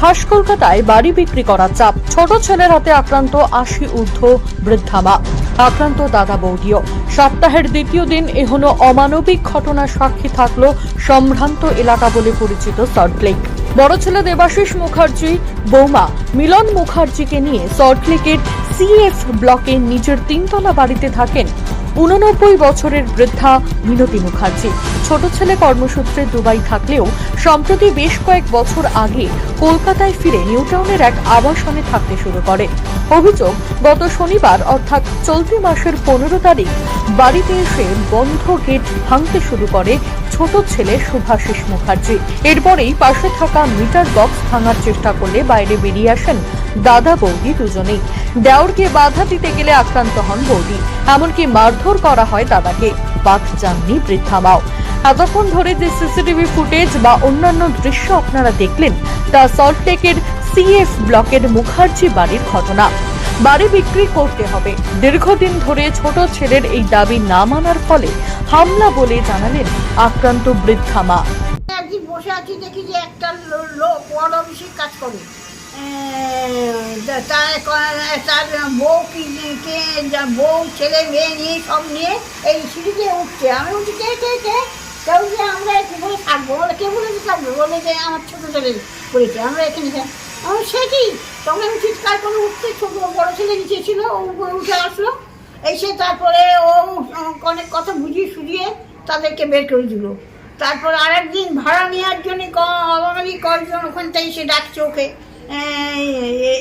খাস কলকাতায় বাড়ি বিক্রি করার চাপ। ছোট ছেলের হাতে আক্রান্ত আশি ঊর্ধ্ব বৃদ্ধা মা আক্রান্ত দাদা বৌদিও। সপ্তাহের দ্বিতীয় দিন এহনো অমানবিক ঘটনার সাক্ষী থাকল সম্ভ্রান্ত এলাকা বলে পরিচিত সল্টলেক বড় ছেলে দেবাশিস মুখার্জি, বৌমা মিলন মুখার্জিকে নিয়ে সল্টলেকের সিএফ ব্লকে নিজের তিনতলা বাড়িতে থাকেন। উননব্বই বছরের বৃদ্ধা মিনতি মুখার্জি। ছোট ছেলে কর্মসূত্রে দুবাই থাকলেও সম্প্রতি বেশ কয়েক বছর আগে কলকাতায় ফিরে নিউটাউনের এক আবাসনে থাকতে শুরু করে। অভিযোগ, গত শনিবার অর্থাৎ চলতি মাসের পনেরো তারিখ বাড়িতে এসে বন্ধ গেট ভাঙতে শুরু করে ছোট ছেলে শুভাশিস মুখার্জি। এরপরেই পাশে থাকা মিটার বক্স ভাঙার চেষ্টা করলে বাইরে বেরিয়ে আসেন দাদা বৌদি দুজনেই। দেওরকে বাধা দিতে গেলে আক্রান্ত হন বৌদি। এমনকি মারধর করা হয় দাদাকে। বাদ যাননি বৃদ্ধা মাও। এতক্ষণ ধরে যে সিসিটিভি ফুটেজ বা অন্যান্য দৃশ্য আপনারা দেখলেন, তা সল্টলেকের সিএফ ব্লকের মুখার্জি বাড়ির ঘটনা। বাড়ি বিক্রি করতে হবে। দীর্ঘদিন ধরে ছোট ছেলের এই দাবি না মানার ফলে হামলা বলে জানালেন আক্রান্ত বৃদ্ধা মা। বসে আছি, দেখি যে একটা লোক কাজ করে। তার বউ কি বউ, ছেলে, মেয়ে নিয়ে, সব নিয়ে এই সিঁড়িতে উঠছে। আমি যে আমরা এখানে থাকব। বলে, কে থাকব? বলে, যে আমার ছোটো আমরা সে তখন চিৎকার করে উঠতে, ছোটো বড়ো ছেলে নিচে ছিল, ও উঠে আসলো। এসে তারপরে ও অনেক কথা বুঝিয়ে সুঝিয়ে তাদেরকে বের করে দিল। তারপর আরেকদিন ভাড়া নেওয়ার জন্য অবাঙালি কয়েকজন ওখান থেকে এসে ডাকছে ওকে।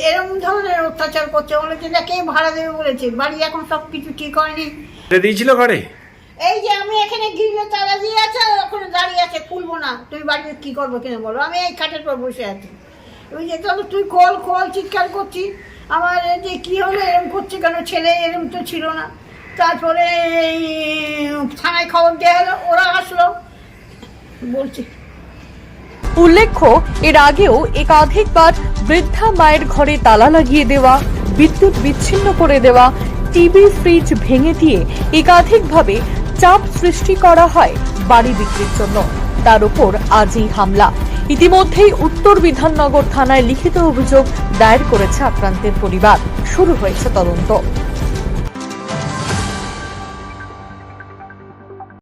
এরকম ধরনের অত্যাচার করছে। বলেছে যে কে ভাড়া দেবে? বলেছে। বাড়ি এখন সব কিছু ঠিক হয়নি। দিয়েছিল ঘরে? এই যে আমি এখানে গিলে তালা দিয়ে আছে আর ওখানে দাঁড়িয়ে আছে। খুলবো না। তুমি বাড়িতে কি করব কিনা বলো? আমি এই খাটের পর বসে আছি। ওই যে তাহলে তুই খোল খোল চিৎকার করছি আমার এই যে কি হলো? এরম করছে কেন? ছেলে এরম তো ছিল না। তারপরে এই থানায় খবর দেওয়া হলো। ওরা আসলো। বলছি উল্লেখ্য, এর আগেও একাধিকবার বৃদ্ধা মায়ের ঘরে তালা লাগিয়ে দেওয়া, বিদ্যুৎ বিচ্ছিন্ন করে দেওয়া, টিভি, ফ্রিজ ভেঙে দিয়ে একাধিকভাবে চাপ সৃষ্টি করা হয় বাড়ি বিক্রির জন্য। তার উপর আজই হামলা। ইতিমধ্যেই উত্তর বিধাননগর থানায় লিখিত অভিযোগ দায়ের করেছে আক্রান্তের পরিবার। শুরু হয়েছে তদন্ত।